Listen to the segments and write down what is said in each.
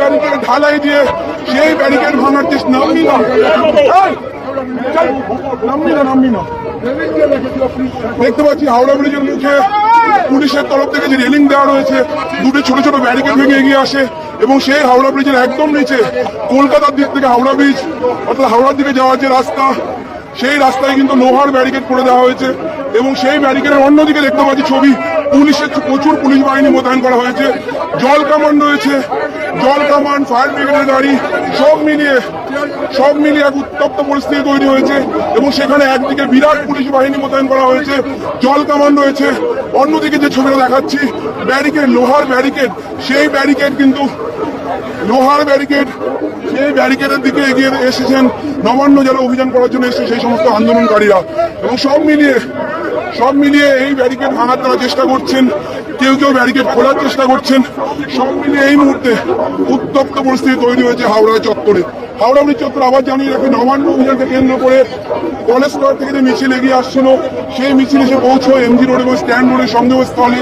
Barricade ঢালাই দিয়ে সেই ব্যারিকেড ভাঙার চেষ্টা নামবি না। নামবি না নামবি না। দেখতে পাচ্ছি হাওড়া ব্রিজের মুখে পুলিশের তরফ থেকে যে রেলিং দেওয়া রয়েছে, দুটো ছোট ছোট ব্যারিকেড ভেঙে এগিয়ে আসে এবং সেই হাওড়া ব্রিজের একদম নিচে কলকাতার দিক থেকে হাওড়া ব্রিজ, অর্থাৎ হাওড়ার দিকে যাওয়ার যে রাস্তা, সেই রাস্তায় কিন্তু লোহার ব্যারিকেড করে দেওয়া হয়েছে এবং সেই ব্যারিকেডের অন্যদিকে দেখতে পাচ্ছি ছবি পুলিশের প্রচুর পুলিশ বাহিনী মোতায়েন করা হয়েছে। জল কামান রয়েছে, জল কামান, ফায়ার ব্রিগেডের গাড়ি, সব মিলিয়ে সব মিলিয়ে এক উত্তপ্ত পরিস্থিতি তৈরি হয়েছে এবং সেখানে একদিকে বিরাট পুলিশ বাহিনী মোতায়েন করা হয়েছে, জল কামান রয়েছে। অন্যদিকে যে ছবিটা দেখাচ্ছি, ব্যারিকেড, লোহার ব্যারিকেড, সেই ব্যারিকেড কিন্তু, লোহার ব্যারিকেড, সেই ব্যারিকেডের দিকে এগিয়ে এসেছেন। নবান্ন যারা অভিযান করার জন্য এসেছে সেই সমস্ত আন্দোলনকারীরা। এবং সব মিলিয়ে সব মিলিয়ে এই ব্যারিকেড ভাঙার তারা চেষ্টা করছেন, কেউ কেউ ব্যারিকেড খোলার চেষ্টা করছেন, সব মিলিয়ে এই মুহূর্তে উত্তপ্ত পরিস্থিতি তৈরি হয়েছে হাওড়া চত্বরে। হাওড়া ব্রিজ চত্বর আবার জানিয়ে রাখি, নবান্ন অভিযানকে কেন্দ্র করে কলেজ স্কোয়ার থেকে যে মিছিল এগিয়ে আসছিল, সেই মিছিল এসে পৌঁছয় এমজি রোড এবং স্ট্যান্ড রোডের সংযোগস্থলে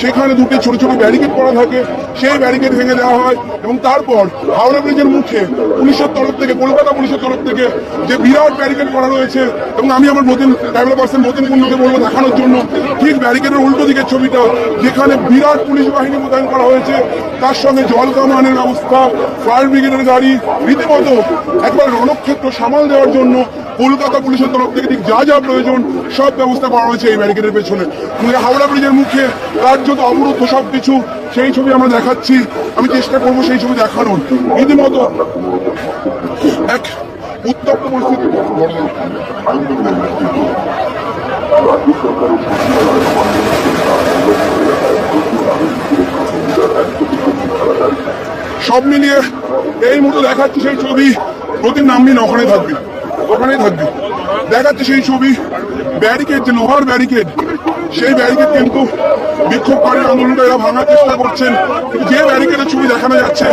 সেখানে দুটি ছোট ছোট ব্যারিকেড করা থাকে। সেই ব্যারিকেড ভেঙে দেওয়া হয় এবং তারপর হাওড়া ব্রিজের মুখে পুলিশের তরফ থেকে, কলকাতা পুলিশের তরফ থেকে যে বিরাট ব্যারিকেড করা রয়েছে এবং আমি আমার নতুন ট্রাভেল পার্সন নতুন কুণ্ডকে বলব দেখানোর জন্য, ঠিক ব্যারিকেডের উল্টো দিকের ছবিটা যেখানে বিরাট পুলিশ বাহিনী মোতায়েন করা হয়েছে। তার সঙ্গে জল কামানের ব্যবস্থা ফায়ার ব্রিগেডের গাড়ি, রীতিমতো একবার রণক্ষেত্র সামাল দেওয়ার জন্য কলকাতা পুলিশের তরফ থেকে ঠিক যা যা প্রয়োজন, সব ব্যবস্থা করা হয়েছে এই ব্যারিকেডের পেছনে। হাওড়া ব্রিজের মুখে কার্যত অবরুদ্ধ সব কিছু সেই ছবি আমরা দেখাচ্ছি। আমি চেষ্টা করব সেই ছবি দেখানোর। রীতিমতো এক উত্তপ্ত পরিস্থিতি। সব মিলিয়ে এই মুহূর্তে দেখাচ্ছি সেই ছবি প্রতিদিন নামবি না ওখানে থাকবি। ওখানেই থাকবি দেখাচ্ছে সেই ছবি ব্যারিকেড যে লোহার ব্যারিকেড সেই ব্যারিকেড কিন্তু বিক্ষোভকারী আন্দোলনকারীরা ভাঙার চেষ্টা করছেন। যে ব্যারিকেডের ছবি দেখানো যাচ্ছে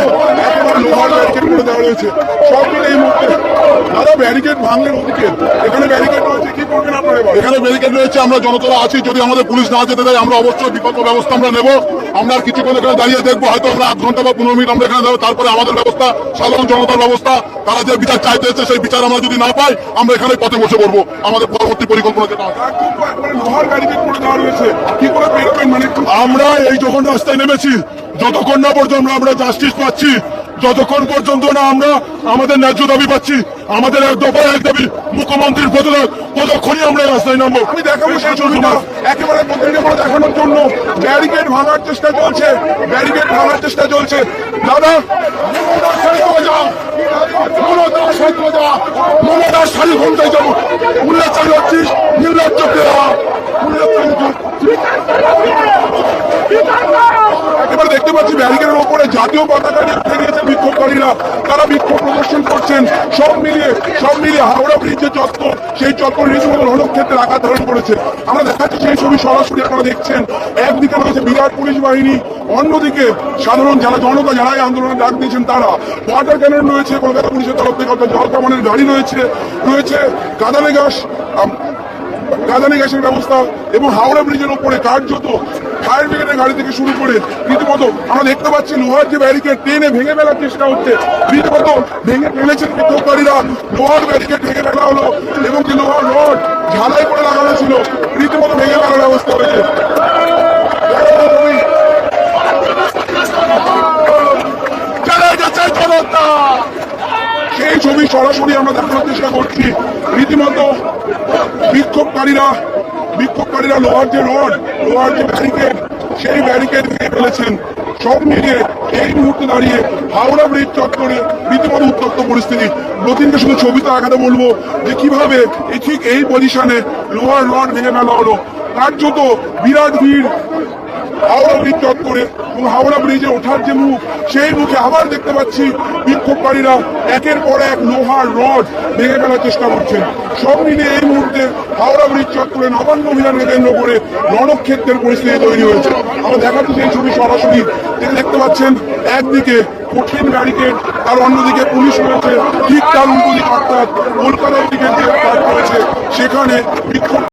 লোহার ব্যারিকেড করে দেওয়া হয়েছে সব মিলে এই মুহূর্তে দাদা ব্যারিকেড ভাঙলেন ওদিকে এখানে ব্যারিকেড রয়েছে কি করবেন আপনারা এখানে ব্যারিকেড রয়েছে আমরা আছি যদি আমাদের পুলিশ না যেতে দেয় আমরা অবশ্যই বিকল্প ব্যবস্থা আমরা নেব। আমরা আর কিছুক্ষণ এখানে দাঁড়িয়ে দেখব হয়তো আমরা আধ ঘণ্টা বা পনেরো মিনিট আমরা এখানে দেবো তারপরে আমাদের ব্যবস্থা সাধারণ জনতার ব্যবস্থা তারা যে বিচার চাইতে এসেছে সেই বিচার আমরা যদি না পাই আমরা এখানে পথে বসে পড়ব। আমাদের পরবর্তী পরিকল্পনা যেটা মানে আমরা এই যখন রাস্তায় নেমেছি যতক্ষণ না পর্যন্ত আমরা জাস্টিস পাচ্ছি যতক্ষণ পর্যন্ত না আমরা আমাদের ন্যায্য দাবি পাচ্ছি আমাদের এক দফায় এক দাবি মুখ্যমন্ত্রীর পদত্যাগ ততক্ষণই আমরা রাস্তায় নামবো। আমি দেখাবো সেই ছবিটা একেবারে পত্রিকা দেখানোর জন্য ব্যারিকেড ভাঙার চেষ্টা চলছে ব্যারিকেড ভাঙার চেষ্টা চলছে। দাদা মমতার শাড়ি যাব। উল্লেখ চালু হচ্ছিস নির্লজ্জ পেরা উল্লেখ চালু একেবারে দেখতে পাচ্ছি ব্যারিকেডের ওপরে জাতীয় পতাকা উঠে গিয়েছে বিক্ষোভকারীরা। তারা বিক্ষোভ প্রদর্শন করছেন। সব মিলিয়ে সব মিলিয়ে হাওড়া ব্রিজের চত্বর, সেই চত্বর রীতিমতো রণক্ষেত্রে আঘাত ধারণ করেছে। আমরা দেখাচ্ছি সেই ছবি সরাসরি আপনারা দেখছেন। একদিকে রয়েছে বিরাট পুলিশ বাহিনী, অন্যদিকে সাধারণ যারা জনতা যারা এই আন্দোলনে ডাক দিয়েছেন তারা। ওয়াটার ক্যানন রয়েছে, কলকাতা পুলিশের তরফ থেকে জল কামানের গাড়ি রয়েছে রয়েছে কাদানে গাছ কাদানি গ্যাসের ব্যবস্থা এবং হাওড়া ব্রিজের ওপরে কার্যত ফায়ার ব্রিগেডের গাড়ি থেকে শুরু করে রীতিমতো আমরা দেখতে পাচ্ছি লোহার যে ব্যারিকেড, টেনে ভেঙে ফেলার চেষ্টা হচ্ছে। রীতিমতো ভেঙে ফেলেছেন বিক্ষোভকারীরা লোহার ব্যারিকেড ভেঙে ফেলা হলো এবং যে লোহার রড ঝালাই করে লাগানো ছিল, রীতিমতো ভেঙে ফেলার ব্যবস্থা হয়েছে। সেই ছবি সরাসরি আমরা দেখানোর চেষ্টা করছি। রীতিমতো বিক্ষোভকারীরা বিক্ষোভকারীরা লোহার যে রড, লোহার যে ব্যারিকেড সেই ব্যারিকেড ভেঙে ফেলেছেন। সব মিলিয়ে এই মুহূর্তে দাঁড়িয়ে হাওড়া ব্রিজ চত্বরে রীতিমতো উত্তপ্ত পরিস্থিতি। নতুনকে শুধু ছবিতে দেখাতে বলব যে কীভাবে ঠিক এই পজিশনে লোহার রড ভেঙে ফেলা হলো। কার্যত বিরাট ভিড় হাওড়া ব্রিজ চত্বরে এবং হাওড়া ব্রিজে ওঠার যে মুখ, সেই মুখে আবার দেখতে পাচ্ছি বিক্ষোভকারীরা একের পর এক লোহার রড ভেঙে ফেলার চেষ্টা করছেন। সব মিলিয়ে এই মুহূর্তে হাওড়া ব্রিজ চত্বরে নবান্ন অভিযানকে কেন্দ্র করে রণক্ষেত্রের পরিস্থিতি তৈরি হয়েছে। আমরা দেখাচ্ছি সেই ছবি সরাসরি। দেখতে পাচ্ছেন, একদিকে কঠিন ব্যারিকেড, আর অন্যদিকে পুলিশ রয়েছে ঠিক তার উল্টো অর্থাৎ কলকাতার দিকে যে করেছে, সেখানে বিক্ষোভ